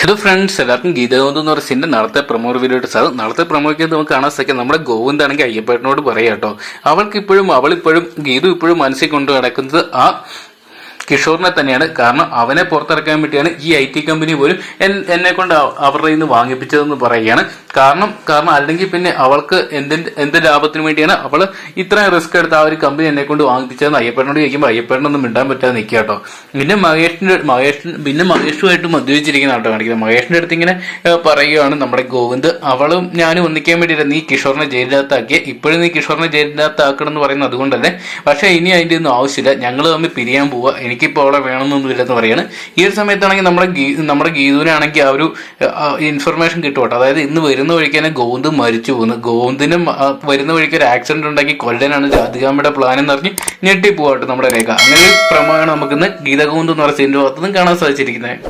Hello friends എല്ലാവർക്കും ഗീതഗോവിന്ദ് എന്ന് പറയുന്ന നാളത്തെ പ്രൊമോ റിവ്യൂട്ട് സാർ നാളത്തെ പ്രൊമോയ്ക്ക് നമുക്ക് കാണാൻ സാധിക്കും. നമ്മുടെ ഗോവിന്ദാണെങ്കിൽ അയ്യപ്പേട്ടനോട് പറയാം കേട്ടോ. അവൾക്ക് ഇപ്പോഴും അവളിപ്പോഴും ഗീതു ഇപ്പോഴും മനസ്സിൽ കൊണ്ട് നടക്കുന്നത് ആ കിഷോറിനെ തന്നെയാണ്. കാരണം അവനെ പുറത്തിറക്കാൻ വേണ്ടിയാണ് ഈ ഐ ടി കമ്പനി പോലും എന്നെ കൊണ്ട് അവ- അവരുടെ നിന്ന് വാങ്ങിപ്പിച്ചതെന്ന് പറയുകയാണ്. കാരണം കാരണം അല്ലെങ്കിൽ പിന്നെ അവൾക്ക് എന്തിന്റെ എന്ത് ലാഭത്തിന് വേണ്ടിയാണ് അവൾ ഇത്രയും റിസ്ക് എടുത്ത് ആ ഒരു കമ്പനി എന്നെ കൊണ്ട് വാങ്ങിപ്പിച്ചതെന്ന് അയ്യപ്പേട്ടനോട് ചോദിക്കുമ്പോൾ അയ്യപ്പേട്ടനൊന്നും മിണ്ടാൻ പറ്റാതെ നിൽക്കുക കേട്ടോ പിന്നെ മഹേഷിന്റെ മഹേഷ് പിന്നെ മഹേഷുമായിട്ട് മദ്യപിച്ചിരിക്കുന്ന ആട്ടോ കാണിക്കുന്നത്. മഹേഷിന്റെ അടുത്ത് ഇങ്ങനെ പറയുകയാണ് നമ്മുടെ ഗോവിന്ദ് അവളും ഞാനും ഒന്നിക്കാൻ വേണ്ടിയിട്ട് നീ കിഷോറിനെ ജയിലിനകത്താക്കിയ. ഇപ്പോഴും നീ കിഷോറിനെ ജയിലിനകത്താക്കണം എന്ന് പറയുന്നത് അതുകൊണ്ടല്ലേ. പക്ഷേ ഇനി അതിന്റെ ഒന്നും ആവശ്യമില്ല. ഞങ്ങൾ തമ്മിൽ പിരിയാൻ പോവുക എനിക്കിപ്പോൾ അവളെ വേണമെന്നൊന്നുമില്ലെന്ന് പറയാണ്. ഈ ഒരു സമയത്താണെങ്കിൽ നമ്മുടെ നമ്മുടെ ഗീതുവിനാണെങ്കിൽ ആ ഒരു ഇൻഫർമേഷൻ കേട്ടോ അതായത് ഇന്ന് വരുന്ന വഴിക്ക് തന്നെ മരിച്ചു പോകുന്നു. ഗോവിന്ദിനും വരുന്ന വഴിക്ക് ഒരു ആക്സിഡന്റ് ഉണ്ടാക്കി കൊല്ലനാണ് രാധികാമ്മയുടെ പ്ലാൻ എന്ന് പറഞ്ഞ് ഞെട്ടിപ്പോവാട്ടോ നമ്മുടെ രേഖ. അങ്ങനെ ഒരു പ്രമാണം നമുക്കിന്ന് ഗീത ഗോവിന്ദ് എന്ന് പറയുന്ന സിനിമ കാണാൻ സാധിച്ചിരിക്കുന്നത്.